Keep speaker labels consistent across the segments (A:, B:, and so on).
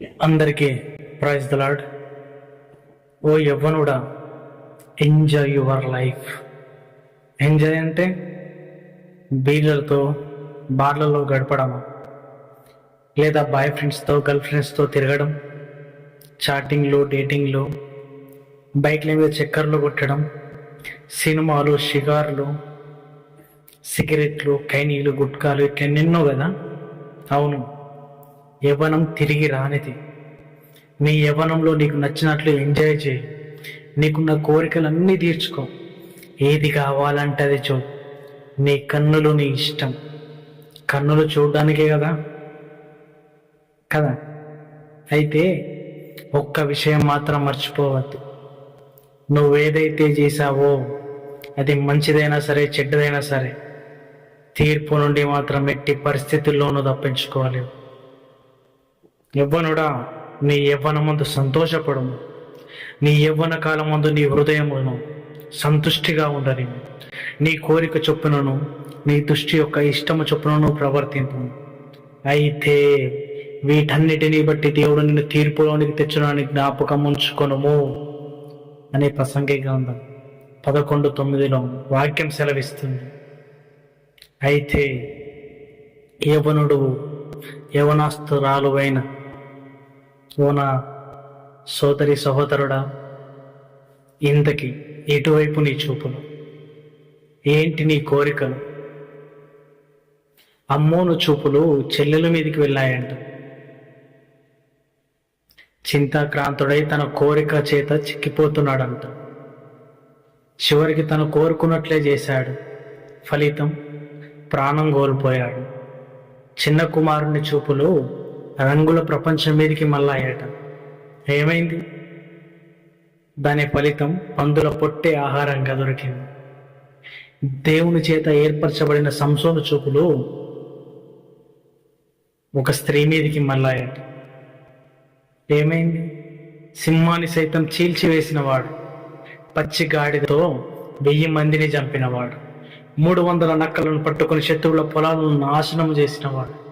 A: అందరికీ praise the lord ఓ యవ్వనుడా ఎంజాయ్ యువర్ లైఫ్ ఎంజాయ్ అంటే బీర్లతో బార్లలో గడపడం. లేదా బాయ్ ఫ్రెండ్స్తో గర్ల్ ఫ్రెండ్స్తో తిరగడం. చాటింగ్లు డేటింగ్లు బైక్ల మీద చక్కర్లు కొట్టడం. సినిమాలు షిగార్లు సిగరెట్లు కైనీలు గుట్కాలు ఇట్లా ఎన్నెన్నో కదా? అవును. యవ్వనం తిరిగి రానిది. నీ యవ్వనంలో నీకు నచ్చినట్లు ఎంజాయ్ చేయి. నీకున్న కోరికలన్నీ తీర్చుకో. ఏది కావాలంటే అది చూ. నీ కన్నులు నీ ఇష్టం. కన్నులు చూడడానికే కదా? కదా? అయితే ఒక్క విషయం మాత్రం మర్చిపోవద్దు. నువ్వేదైతే చేశావో అది మంచిదైనా సరే చెడ్డదైనా సరే. తీర్పు నుండి మాత్రం ఎట్టి పరిస్థితుల్లోనూ తప్పించుకోలేవు. యవ్వనుడా నీ యవ్వన ముందు సంతోషపడము. నీ యవ్వన కాలం ముందు నీ హృదయమును సంతుష్టిగా ఉండని నీ కోరిక చొప్పునను నీ దృష్టి యొక్క ఇష్టము చొప్పునను ప్రవర్తింపు. అయితే వీటన్నిటిని బట్టి దేవుడు నిన్ను తీర్పులోనికి తెచ్చునని జ్ఞాపకం ఉంచుకొనుము అనే ప్రసంగి గ్రంథం పదకొండు తొమ్మిదిలో వాక్యం సెలవిస్తుంది. అయితే యవనుడు యవనాస్తురాలువైన ఓ నా సోదరి సహోదరుడా ఇంతకి ఎటువైపు నీ చూపులు? ఏంటి నీ కోరికలు? అమ్మోను చూపులు చెల్లెల మీదకి వెళ్ళాయంట. చింతాక్రాంతుడై తన కోరిక చేత చిక్కిపోతున్నాడంట. చివరికి తను కోరుకున్నట్లే చేశాడు. ఫలితం ప్రాణం కోల్పోయాడు. చిన్న కుమారుని చూపులు రంగుల ప్రపంచం మీదకి మళ్ళాయట. ఏమైంది? దాని ఫలితం పందుల పొట్టే ఆహారంగా దొరికింది. దేవుని చేత ఏర్పరచబడిన సంసోను చూపులు ఒక స్త్రీ మీదకి మళ్ళాయట. ఏమైంది? సింహాన్ని సైతం చీల్చివేసినవాడు. పచ్చి గాడితో వెయ్యి మందిని చంపినవాడు. మూడు వందల నక్కలను పట్టుకుని శత్రువుల పొలాలను నాశనం చేసినవాడు.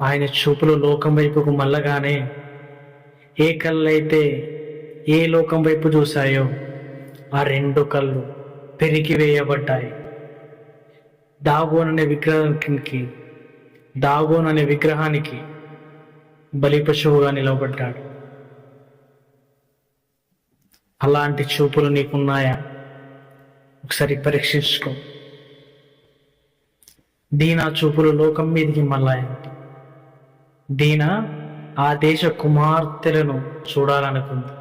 A: ఆయన చూపులు లోకం వైపుకు మళ్ళగానే ఏ కళ్ళైతే ఏ లోకం వైపు చూశాయో ఆ రెండు కళ్ళు పెరిగివేయబడ్డాయి దాగోన్ అనే విగ్రహానికి దాగోన్ అనే విగ్రహానికి బలి పశువుగా నిలవబడ్డాడు. అలాంటి చూపులు నీకున్నాయా? ఒకసారి పరీక్షించుకో. దీనా చూపులు లోకం మీదకి మళ్ళాయంట దీనా ఆ దేశ కుమార్తెలను చూడాలనుకుంది.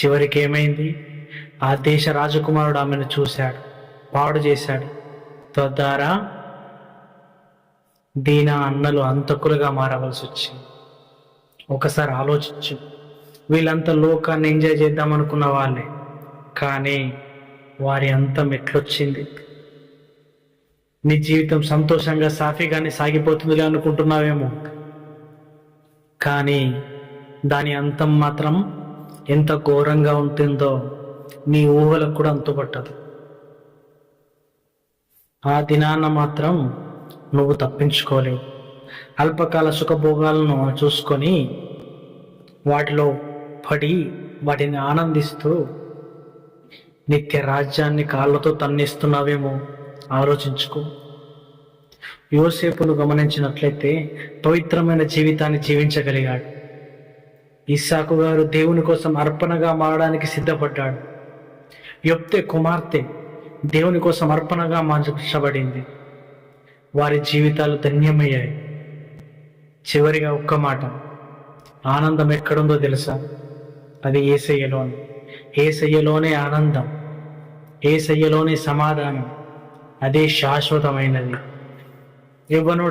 A: చివరికి ఏమైంది ఆ దేశ రాజకుమారుడు ఆమెను చూశాడు పాడు చేశాడు. తద్వారా దీనా అన్నలు అంతకులుగా మారవలసి వచ్చింది. ఒకసారి ఆలోచించు. వీళ్ళంతా లోకాన్ని ఎంజాయ్ చేద్దాం అనుకున్న వాళ్ళే. కానీ వారి అంతం ఎట్లొచ్చింది? నీ జీవితం సంతోషంగా సాఫీగానే సాగిపోతుందిగా అనుకుంటున్నావేమో. కానీ దాని అంతం మాత్రం ఎంత ఘోరంగా ఉంటుందో నీ ఊహలకు కూడా అంతుపట్టదు ఆ దినాన మాత్రం నువ్వు తప్పించుకోలేవు. అల్పకాల సుఖభోగాలను చూసుకొని వాటిలో పడి వాటిని ఆనందిస్తూ నిత్య రాజ్యాన్ని కాళ్ళతో తన్నిస్తున్నావేమో ఆలోచించుకో. యోసేపును గమనించినట్లయితే పవిత్రమైన జీవితాన్ని జీవించగలిగాడు. ఇస్సాకు గారు దేవుని కోసం అర్పణగా మారడానికి సిద్ధపడ్డాడు. యొప్తే కుమార్తె దేవుని కోసం అర్పణగా మార్చబడింది. వారి జీవితాలు ధన్యమయ్యాయి. చివరిగా ఒక్క మాట. ఆనందం ఎక్కడుందో తెలుసా? అది ఏసయ్యలోనే. ఏసయ్యలోనే ఆనందం. ఏసయ్యలోనే సమాధానం. అదే శాశ్వతమైనది. యవ్వనుడా